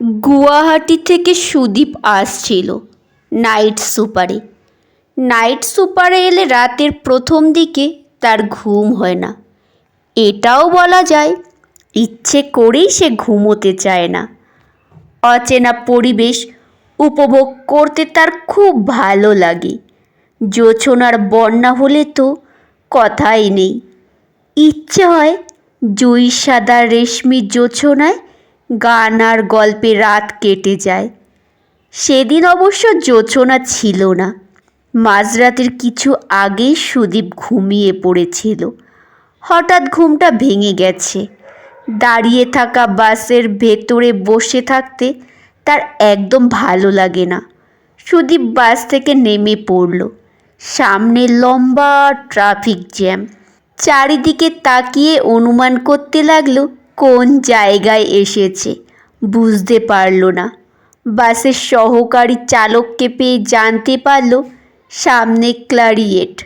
গুয়াহাটি থেকে সুদীপ আসছিল night সুপারে। Night সুপারে এলে রাতের প্রথম দিকে তার ঘুম হয় না। এটাও বলা যায়, ইচ্ছে করেই সে ঘুমোতে চায় না। অচেনা পরিবেশ উপভোগ করতে তার খুব ভালো লাগে। জোছনার বন্যা হলে তো কথাই নেই। ইচ্ছে হয় জুই সাদা রেশমি জোছনায় গান আর গল্পে রাত কেটে যায়। সেদিন অবশ্য যোচনা ছিল না। মাঝরাতের কিছু আগেই সুদীপ ঘুমিয়ে পড়েছিল। হঠাৎ ঘুমটা ভেঙে গেছে। দাঁড়িয়ে থাকা বাসের ভেতরে বসে থাকতে তার একদম ভালো লাগে না। সুদীপ বাস থেকে নেমে পড়ল। সামনে লম্বা ট্রাফিক জ্যাম। চারিদিকে তাকিয়ে অনুমান করতে লাগল কোন জায়গায় এসেছে বুঝতে পারল না। বাসের সহকারী চালককে পেয়ে জানতে পারল সামনে ক্লারিয়েট।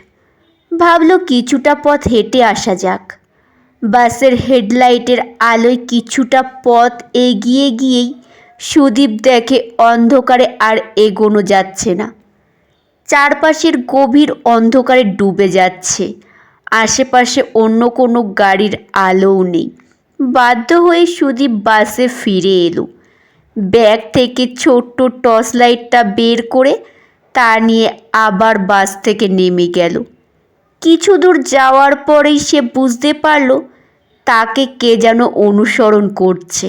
ভাবল কিছুটা পথ হেঁটে আসা যাক। বাসের হেডলাইটের আলোয় কিছুটা পথ এগিয়ে গিয়েই সুদীপ দেখে অন্ধকারে আর এগোনো যাচ্ছে না। চারপাশের গভীর অন্ধকারে ডুবে যাচ্ছে। আশেপাশে অন্য কোনো গাড়ির আলোও নেই। বাধ্য হয়ে সুদীপ বাসে ফিরে এলো। ব্যাগ থেকে ছোট্ট টর্চ লাইটটা বের করে তা নিয়ে আবার বাস থেকে নেমে গেল। কিছু দূর যাওয়ার পরেই সে বুঝতে পারল, তাকে কে যেন অনুসরণ করছে।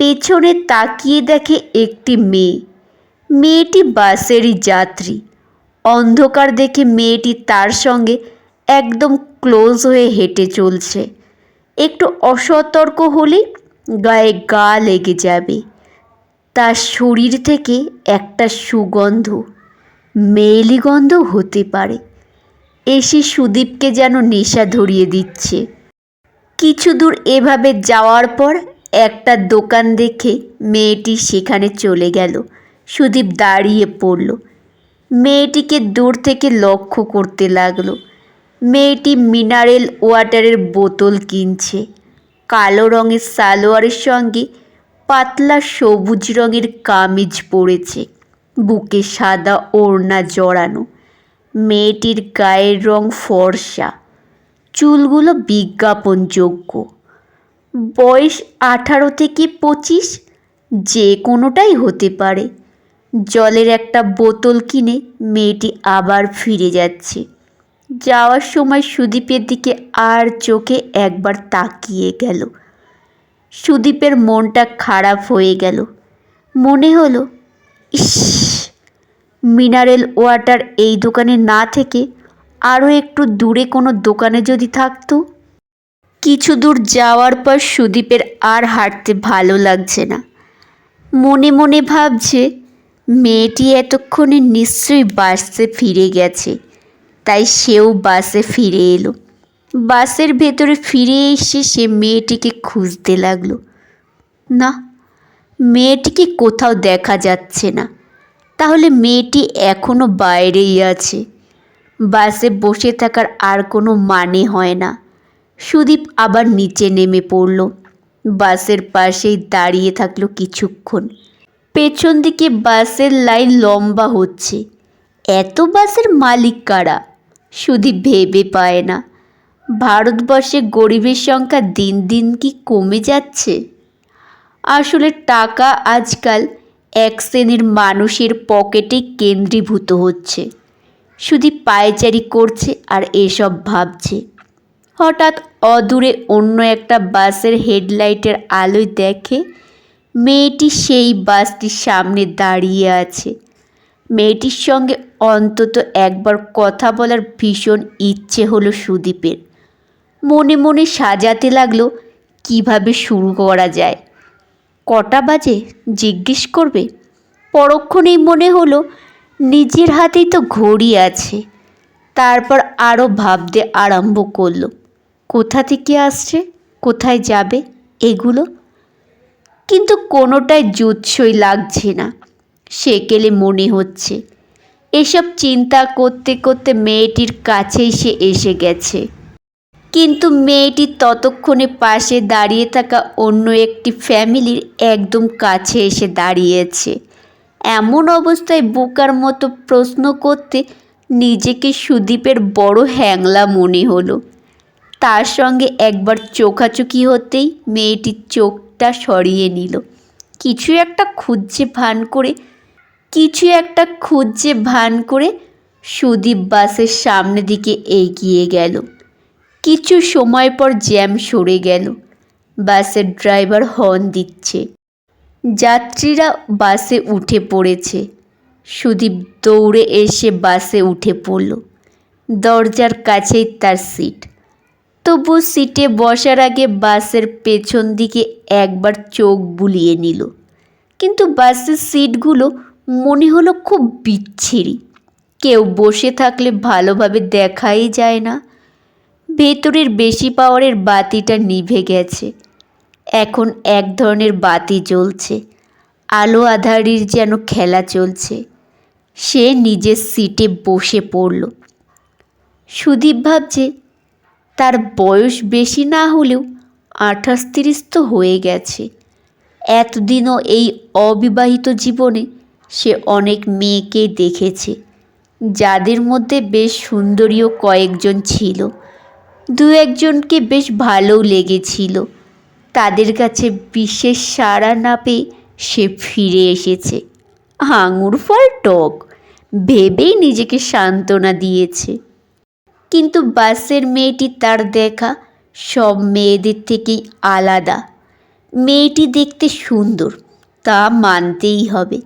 পেছনে তাকিয়ে দেখে একটি মেয়ে। মেয়েটি বাসেরই যাত্রী। অন্ধকার দেখে মেয়েটি তার সঙ্গে একদম ক্লোজ হয়ে হেঁটে চলছে। একটু অসতর্ক হলে গায়ে গা লেগে যাবে। তার শরীর থেকে একটা সুগন্ধ, মেয়েলি গন্ধ হতে পারে। এসে সুদীপকে যেন নেশা ধরিয়ে দিচ্ছে। কিছু দূর এভাবে যাওয়ার পর একটা দোকান দেখে মেয়েটি সেখানে চলে গেল। সুদীপ দাঁড়িয়ে পড়ল। মেয়েটিকে দূর থেকে লক্ষ্য করতে লাগল। মেয়েটি মিনারেল ওয়াটারের বোতল কিনছে। কালো রঙের সালোয়ারের সঙ্গে পাতলা সবুজ রঙের কামিজ পরেছে। বুকে সাদা ওড়না জড়ানো। মেয়েটির গায়ের রং ফর্সা। চুলগুলো বিজ্ঞাপনযোগ্য। বয়স আঠারো থেকে পঁচিশ, যে কোনোটাই হতে পারে। জলের একটা বোতল কিনে মেয়েটি আবার ফিরে যাচ্ছে। যাওয়ার সময় সুদীপের দিকে আর চোখে একবার তাকিয়ে গেল। সুদীপের মনটা খারাপ হয়ে গেল। মনে হলো, ইস, মিনারেল ওয়াটার এই দোকানে না থেকে আরও একটু দূরে কোনো দোকানে যদি থাকতো। কিছু দূর যাওয়ার পর সুদীপের আর হাঁটতে ভালো লাগছে না। মনে মনে ভাবছে, মেয়েটি এতক্ষণে নিশ্চয়ই বাসে ফিরে গেছে। তাই সেও বাসে ফিরে এলো। বাসের ভেতরে ফিরে এসে সে মেয়েটিকে খুঁজতে লাগল। না, মেয়েটিকে কোথাও দেখা যাচ্ছে না। তাহলে মেয়েটি এখনও বাইরেই আছে। বাসে বসে থাকার আর কোনো মানে হয় না। সুদীপ আবার নিচে নেমে পড়ল। বাসের পাশেই দাঁড়িয়ে থাকল কিছুক্ষণ। পেছন দিকে বাসের লাইন লম্বা হচ্ছে। এত বাসের মালিক কারা? সুদীপ ভেবে পায় না। ভারতবর্ষে গরিবের সংখ্যা দিন দিন কি কমে যাচ্ছে? আসলে টাকা আজকাল এক শ্রেণির মানুষের পকেটে কেন্দ্রীভূত হচ্ছে। সুদীপ পায়চারি করছে আর এসব ভাবছে। হঠাৎ অদূরে অন্য একটা বাসের হেডলাইটের আলোয় দেখে মেয়েটি সেই বাসটির সামনে দাঁড়িয়ে আছে। মেয়েটির সঙ্গে অন্তত একবার কথা বলার ভীষণ ইচ্ছে হলো সুদীপের। মনে মনে সাজাতে লাগল, কীভাবে শুরু করা যায়। কটা বাজে? জিজ্ঞেস করবে? পরক্ষণেই মনে হলো, নিজের হাতেই তো ঘড়ি আছে। তারপর আরও ভাবতে আরম্ভ করল, কোথা থেকে আসছে? কোথায় যাবে এগুলো? কিন্তু কোনোটাই জুৎসই লাগছে না। সেকেলে মনে হচ্ছে এসব চিন্তা করতে করতে মেয়েটির কাছেই সে এসে গেছে। কিন্তু মেয়েটি ততক্ষণে পাশে দাঁড়িয়ে থাকা অন্য একটি ফ্যামিলির একদম কাছে এসে দাঁড়িয়েছে। এমন অবস্থায় বোকার মতো প্রশ্ন করতে নিজেকে সুদীপের বড় হ্যাংলা মনে হলো। তার সঙ্গে একবার চোখাচোখি হতেই মেয়েটির চোখটা সরিয়ে নিল। কিছু একটা খুঁজছে ভান করে কিছু একটা খুঁজছে ভান করে সুদীপ বাসের সামনে দিকে এগিয়ে গেল। কিছু সময় পর জ্যাম সরে গেল। বাসের ড্রাইভার হর্ন দিচ্ছে। যাত্রীরা বাসে উঠে পড়েছে। সুদীপ দৌড়ে এসে বাসে উঠে পড়ল। দরজার কাছেই তার সিট। তবু সিটে বসার আগে বাসের পেছন দিকে একবার চোখ বুলিয়ে নিল। কিন্তু বাসের সিটগুলো মনে হলো খুব বিচ্ছিরি। কেউ বসে থাকলে ভালোভাবে দেখাই যায় না। ভেতরের বেশি পাওয়ারের বাতিটা নিভে গেছে। এখন এক ধরনের বাতি জ্বলছে। আলো আধারির যেন খেলা চলছে। সে নিজের সিটে বসে পড়ল। সুদীপ ভাবছে, তার বয়স বেশি না হলেও আঠাশ তিরিশ তো হয়ে গেছে। এতদিনও এই অবিবাহিত জীবনে সে অনেক মেয়েকে দেখেছে। যাদের মধ্যে বেশ সুন্দরীও কয়েকজন ছিল। দু একজনকে বেশ ভালোও লেগেছিল। তাদের কাছে বিশেষ সাড়া না পেয়ে সে ফিরে এসেছে। আঙুর ফল টক, ভেবেই নিজেকে সান্ত্বনা দিয়েছে। কিন্তু বাসের মেয়েটি তার দেখা সব মেয়েদের থেকেই আলাদা। মেয়েটি দেখতে সুন্দর, তা মানতেই হবে।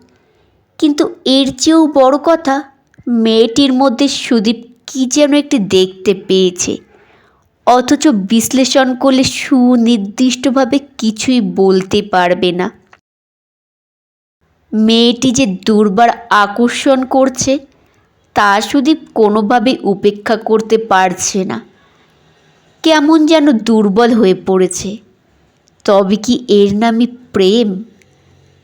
কিন্তু এর চেয়েও বড় কথা, মেয়েটির মধ্যে সুদীপ কী যেন একটি দেখতে পেয়েছে। অথচ বিশ্লেষণ করলে সুনির্দিষ্টভাবে কিছুই বলতে পারবে না। মেয়েটি যে দুর্বার আকর্ষণ করছে, তা সুদীপ কোনোভাবেই উপেক্ষা করতে পারছে না। কেমন যেন দুর্বল হয়ে পড়েছে। তবে কি এর নামই প্রেম?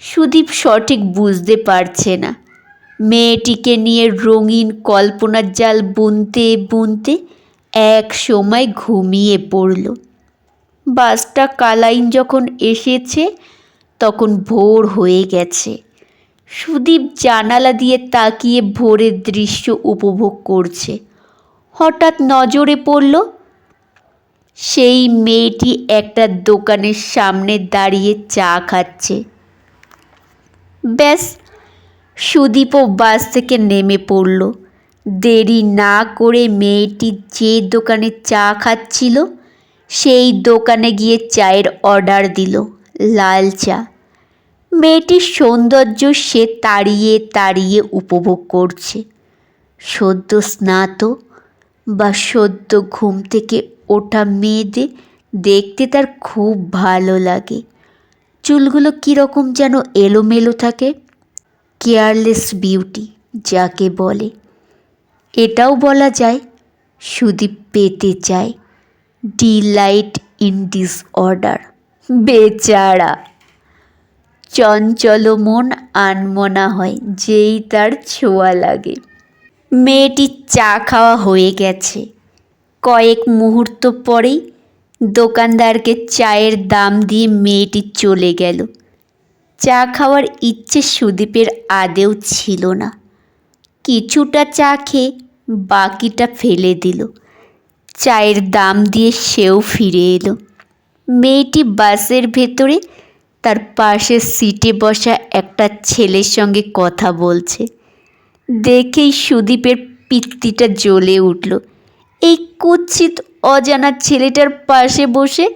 সুদীপ সঠিক বুঝতে পারছে না। মেয়েটিকে নিয়ে রঙিন কল্পনার জাল বুনতে বুনতে এক সময় ঘুমিয়ে পড়ল। বাসটা কালাইন যখন এসেছে, তখন ভোর হয়ে গেছে। সুদীপ জানালা দিয়ে তাকিয়ে ভোরের দৃশ্য উপভোগ করছে। হঠাৎ নজরে পড়ল, সেই মেয়েটি একটা দোকানের সামনে দাঁড়িয়ে চা খাচ্ছে। ব্যাস সুদীপও বাস থেকে নেমে পড়ল। দেরি না করে মেয়েটি যে দোকানে চা খাচ্ছিল, সেই দোকানে গিয়ে চায়ের অর্ডার দিল, লাল চা। মেয়েটির সৌন্দর্য সে তাড়িয়ে তাড়িয়ে উপভোগ করছে। সদ্য স্নাত বা সদ্য ঘুম থেকে ওঠা মেয়েদের দেখতে তার খুব ভালো লাগে। চুলগুলো কীরকম যেন এলোমেলো থাকে? কেয়ারলেস বিউটি, যাকে বলে। এটাও বলা যায় সুদীপ পেতে চায়। Delight in disorder. বেচারা। চঞ্চল মন আনমনা হয়, যেই তার ছোঁয়া লাগে। মেয়েটির চা খাওয়া হয়ে গেছে। কয়েক মুহূর্ত পরেই দোকানদারকে চায়ের দাম দিয়ে মেয়েটি চলে গেল। চা খাওয়ার ইচ্ছে সুদীপের আদেও ছিল না। কিছুটা চা খেয়ে বাকিটা ফেলে দিল। চায়ের দাম দিয়ে সেও ফিরে এলো। মেয়েটি বাসের ভেতরে, তার পাশের সিটে বসা একটা ছেলের সঙ্গে কথা বলছে। দেখেই সুদীপের পিত্তিটা জ্বলে উঠল। এই কুৎসিত অজানা ছেলেটার পাশে বসে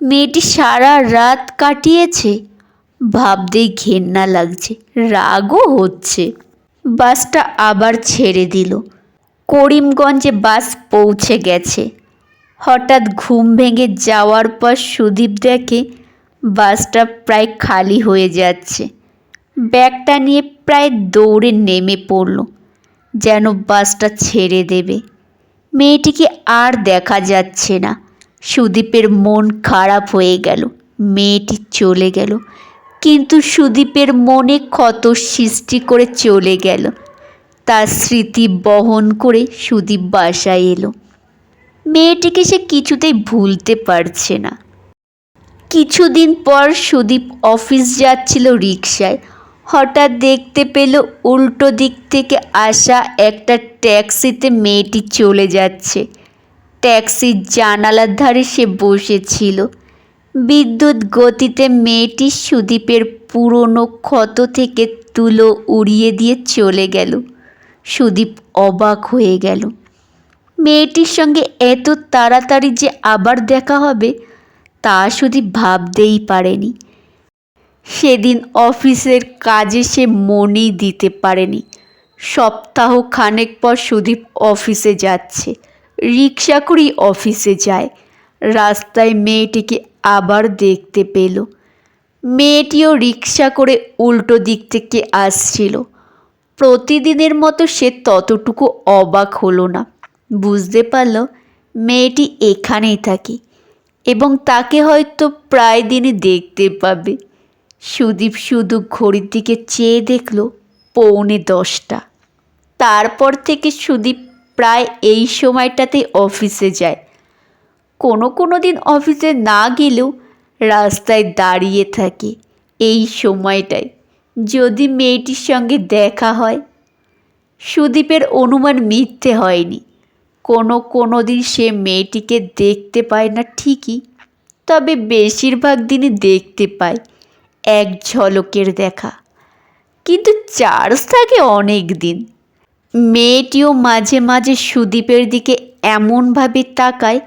মেয়েটি সারা রাত কাটিয়েছে। ভাবতেই ঘেন্না লাগছে, রাগও হচ্ছে। বাসটা আবার ছেড়ে দিল। করিমগঞ্জে বাস পৌঁছে গেছে। হঠাৎ ঘুম ভেঙে যাওয়ার পর সুদীপ দেখে বাসটা প্রায় খালি হয়ে যাচ্ছে। ব্যাগটা নিয়ে প্রায় দৌড়ে নেমে পড়ল, যেন বাসটা ছেড়ে দেবে। মেয়েটিকে আর দেখা যাচ্ছে না। সুদীপের মন খারাপ হয়ে গেল। মেয়েটি চলে গেল। কিন্তু সুদীপের মনে ক্ষত সৃষ্টি করে চলে গেল। তার স্মৃতি বহন করে সুদীপ বাসায় এলো। মেয়েটিকে সে কিছুতেই ভুলতে পারছে না। কিছুদিন পর সুদীপ অফিস যাচ্ছিল রিকশায়। হঠাৎ দেখতে পেল উল্টো দিক থেকে আসা একটা ট্যাক্সিতে মেয়েটি চলে যাচ্ছে। ট্যাক্সির জানালার ধারে সে বসেছিল। বিদ্যুৎ গতিতে মেয়েটি সুদীপের পুরনো ক্ষত থেকে তুলো উড়িয়ে দিয়ে চলে গেল। সুদীপ অবাক হয়ে গেল। মেয়েটির সঙ্গে এত তাড়াতাড়ি যে আবার দেখা হবে, তা সুদীপ ভাবতেই পারেনি। সেদিন অফিসের কাজে সে মনই দিতে পারেনি। সপ্তাহ খানেক পর সুদীপ অফিসে যাচ্ছে। রিক্সা করেই অফিসে যায়। রাস্তায় মেয়েটিকে আবার দেখতে পেল। মেয়েটিও রিক্সা করে উল্টো দিক থেকে আসছিল। প্রতিদিনের মতো সে ততটুকু অবাক হলো না। বুঝতে পারল মেয়েটি এখানেই থাকে এবং তাকে হয়তো প্রায় দিনই দেখতে পাবে। সুদীপ শুধু ঘড়ির দিকে চেয়ে দেখল পৌনে দশটা। তারপর থেকে সুদীপ প্রায় এই সময়টাতেই অফিসে যায়। কোনো কোনো দিন অফিসে না গেলেও রাস্তায় দাঁড়িয়ে থাকে এই সময়টায়। যদি মেয়েটির সঙ্গে দেখা হয়, সুদীপের অনুমান মিথ্যে হয়নি। কোনো কোনো দিন সে মেয়েটিকে দেখতে পায় না ঠিকই, তবে বেশিরভাগ দিনই দেখতে পায়। এক ঝলকের দেখা। কিন্তু চার্জ থাকে অনেক দিন। মেয়েটিও মাঝে মাঝে সুদীপের দিকে এমনভাবে তাকায়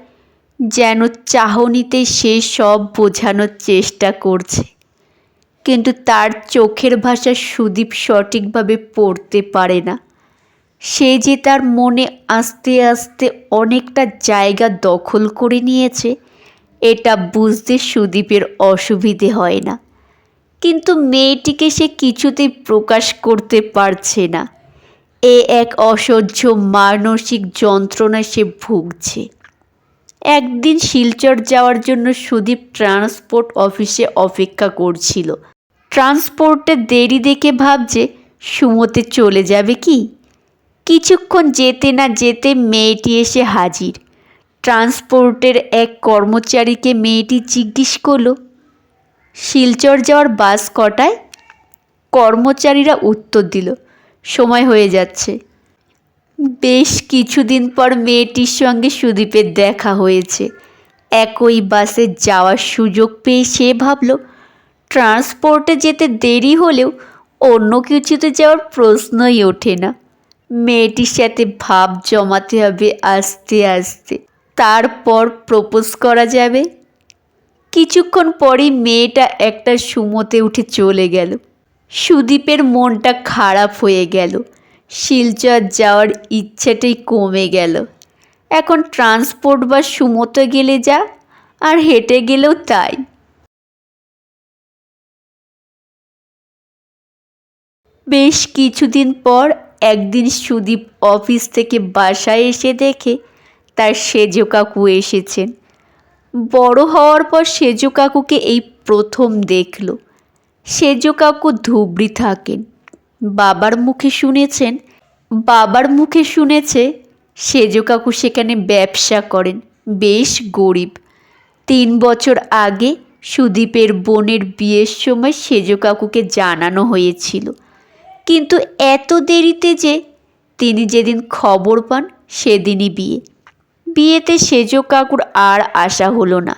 যেন চাহনিতে সে সব বোঝানোর চেষ্টা করছে। কিন্তু তার চোখের ভাষা সুদীপ সঠিকভাবে পড়তে পারে না। সে যে তার মনে আস্তে আস্তে অনেকটা জায়গা দখল করে নিয়েছে, এটা বুঝতে সুদীপের অসুবিধে হয় না। কিন্তু মেয়েটিকে সে কিছুতেই প্রকাশ করতে পারছে না। এ এক অসহ্য মানসিক যন্ত্রণায় সে ভুগছে। একদিন শিলচর যাওয়ার জন্য সুদীপ ট্রান্সপোর্ট অফিসে অপেক্ষা করছিল। ট্রান্সপোর্টে দেরি দেখে ভাবছে, সুমোতে চলে যাবে কি? কিছুক্ষণ যেতে না যেতে মেয়েটি এসে হাজির। ট্রান্সপোর্টের এক কর্মচারীকে মেয়েটি জিজ্ঞেস করল শিলচর যাওয়ার বাস কটায়? কর্মচারীরা উত্তর দিল, সময় হয়ে যাচ্ছে। বেশ কিছুদিন পর মেয়েটির সঙ্গে সুদীপের দেখা হয়েছে। একই বাসে যাওয়ার সুযোগ পেয়ে সে ভাবল, ট্রান্সপোর্টে যেতে দেরি হলেও অন্য কিছুতে যাওয়ার প্রশ্নই ওঠে না। মেয়েটির সাথে ভাব জমাতে হবে আস্তে আস্তে। তারপর প্রপোজ করা যাবে। কিছুক্ষণ পরেই মেয়েটা একটা সুমোতে উঠে চলে গেল। সুদীপের মনটা খারাপ হয়ে গেল। শিলচর যাওয়ার ইচ্ছেটাই কমে গেল। এখন ট্রান্সপোর্ট বা সুমোতে গেলে যা, আর হেঁটে গেলেও তাই। বেশ কিছুদিন পর একদিন সুদীপ অফিস থেকে বাসায় এসে দেখে তার সেজো কাকু এসেছেন। বড় হওয়ার পর সেজো কাকুকে এই প্রথম দেখল। সেজো কাকু ধুবড়ি থাকেন। বাবার মুখে শুনেছেন, বাবার মুখে শুনেছে, সেজো কাকু সেখানে ব্যবসা করেন, বেশ গরিব। তিন বছর আগে সুদীপের বোনের বিয়ের সময় সেজো কাকুকে জানানো হয়েছিল। কিন্তু এত দেরিতে যে তিনি যেদিন খবর পান, সেদিনই বিয়ে। বিয়েতে সেজো কাকুর আর আশা হলো না।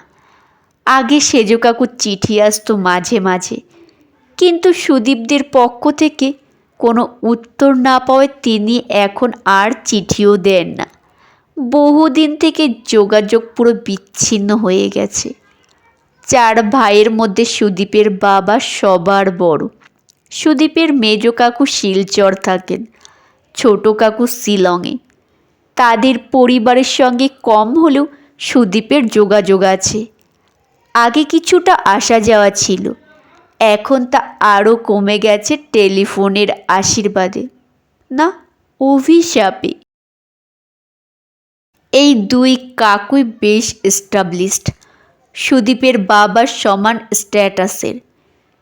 আগে সেজো কাকুর চিঠি আসতো মাঝে মাঝে। কিন্তু সুদীপদের পক্ষ থেকে কোনো উত্তর না পাওয়ায় তিনি এখন আর চিঠিও দেন না। বহুদিন থেকে যোগাযোগ পুরো বিচ্ছিন্ন হয়ে গেছে। চার ভাইয়ের মধ্যে সুদীপের বাবা সবার বড়। সুদীপের মেজ কাকু শিলচর থাকেন, ছোট কাকু শিলংয়ে। তাদের পরিবারের সঙ্গে কম হলেও সুদীপের যোগাযোগ আছে। আগে কিছুটা আসা যাওয়া ছিল। এখন তা আরও কমে গেছে টেলিফোনের আশীর্বাদে। না, অভিশাপে। এই দুই কাকুই বেশ এস্টাবলিশড সুদীপের বাবার সমান স্ট্যাটাসের।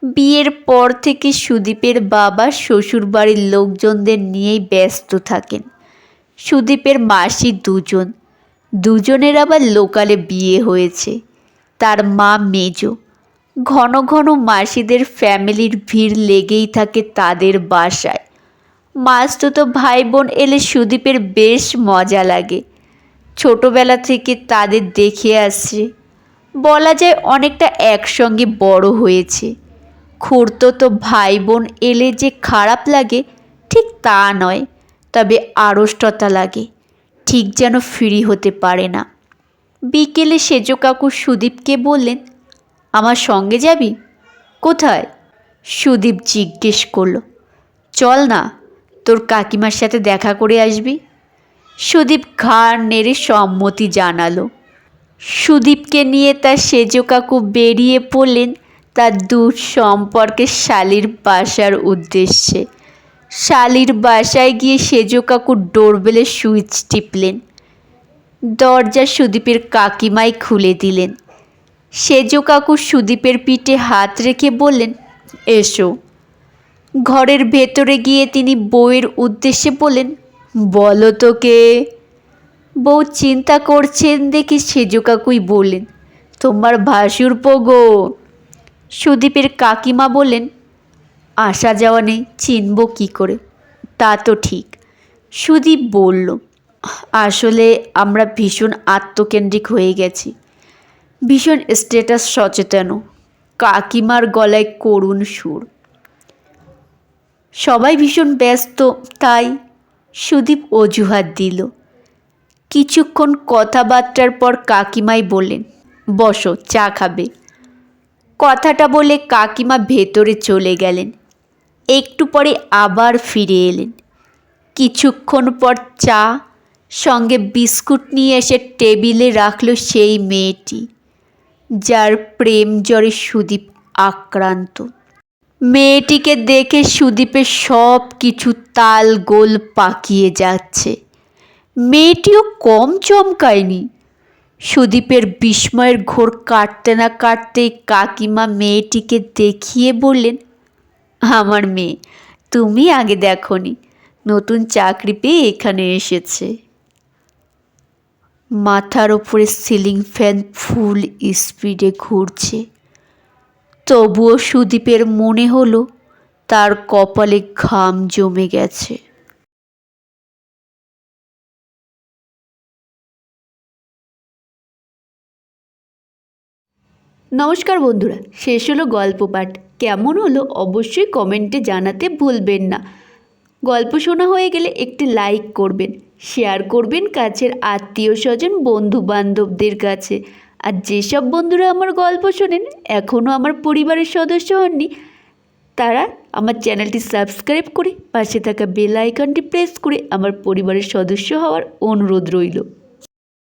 বিয়ের পর থেকে সুদীপের বাবা শ্বশুরবাড়ির লোকজনদের নিয়েই ব্যস্ত থাকেন। সুদীপের মাসি দুজন। দুজনের আবার লোকালে বিয়ে হয়েছে। তার মা মেজো। ঘন ঘন মাসিদের ফ্যামিলির ভিড় লেগেই থাকে তাদের বাসায়। মাসতুতো ভাই বোন এলে সুদীপের বেশ মজা লাগে। ছোটবেলা থেকে তাদের দেখে আসছে। বলা যায় অনেকটা একসঙ্গে বড় হয়েছে। খুঁড়তো তো ভাই বোন এলে যে খারাপ লাগে, ঠিক তা নয়। তবে আড়ষ্টতা লাগে। ঠিক যেন ফ্রি হতে পারে না। বিকেলে সেজো কাকু সুদীপকে বললেন, আমার সঙ্গে যাবি? কোথায়? সুদীপ জিজ্ঞেস করল, চল না, তোর কাকিমার সাথে দেখা করে আসবি। সুদীপ ঘাড় নেড়ে সম্মতি জানালো। সুদীপকে নিয়ে তার সেজো কাকু বেরিয়ে পড়লেন তার দূর সম্পর্কে শালির বাসার উদ্দেশ্যে। শালির বাসায় গিয়ে সেজো কাকু ডোরবেলের সুইচ টিপলেন। দরজা সুদীপের কাকিমাই খুলে দিলেন। সেজো কাকু সুদীপের পিঠে হাত রেখে বললেন, এসো। ঘরের ভেতরে গিয়ে তিনি বউয়ের উদ্দেশ্যে বলেন বলো তো কে? বউ চিন্তা করছেন দেখে সেজো কাকুই বললেন, তোমার ভাসুর গো সুদীপের কাকিমা বললেন আসা যাওয়া নেই, চিনব কী করে? তা তো ঠিক। সুদীপ বলল, আসলে আমরা ভীষণ আত্মকেন্দ্রিক হয়ে গেছি। ভীষণ স্ট্যাটাস সচেতন। কাকিমার গলায় করুণ সুর। সবাই ভীষণ ব্যস্ত, তাই সুদীপ অজুহাত দিল। কিছুক্ষণ কথাবার্তার পর কাকিমাই বললেন, বসো, চা খাবে। কথাটা বলে কাকিমা ভেতরে চলে গেলেন। একটু পরে আবার ফিরে এলেন। কিছুক্ষণ পর চা, সঙ্গে বিস্কুট নিয়ে এসে টেবিলে রাখল সেই মেয়েটি, যার প্রেম জ্বরে সুদীপ আক্রান্ত। মেয়েটিকে দেখে সুদীপের সব কিছু তাল গোল পাকিয়ে যাচ্ছে। মেয়েটিও কম চমকায়নি। সুদীপের বিস্ময়ের ঘোর কাটতে না কাটতেই কাকিমা মেয়েটিকে দেখিয়ে বললেন আমার মেয়ে তুমি আগে দেখনি, নতুন চাকরি পেয়ে এখানে এসেছে। মাথার ওপরে সিলিং ফ্যান ফুল স্পিডে ঘুরছে। তবুও সুদীপের মনে হলো, তার কপালে ঘাম জমে গেছে। নমস্কার বন্ধুরা, শেষ হলো গল্প পাঠ। কেমন হলো অবশ্যই কমেন্টে জানাতে ভুলবেন না। গল্প শোনা হয়ে গেলে একটি লাইক করবেন, শেয়ার করবেন কাছের আত্মীয় স্বজন বন্ধু বান্ধবদের কাছে। আর যেসব বন্ধুরা আমার গল্প শোনেন এখনও আমার পরিবারের সদস্য হননি, তারা আমার চ্যানেলটি সাবস্ক্রাইব করে পাশে থাকা বেল আইকনটি প্রেস করে আমার পরিবারের সদস্য হওয়ার অনুরোধ রইল।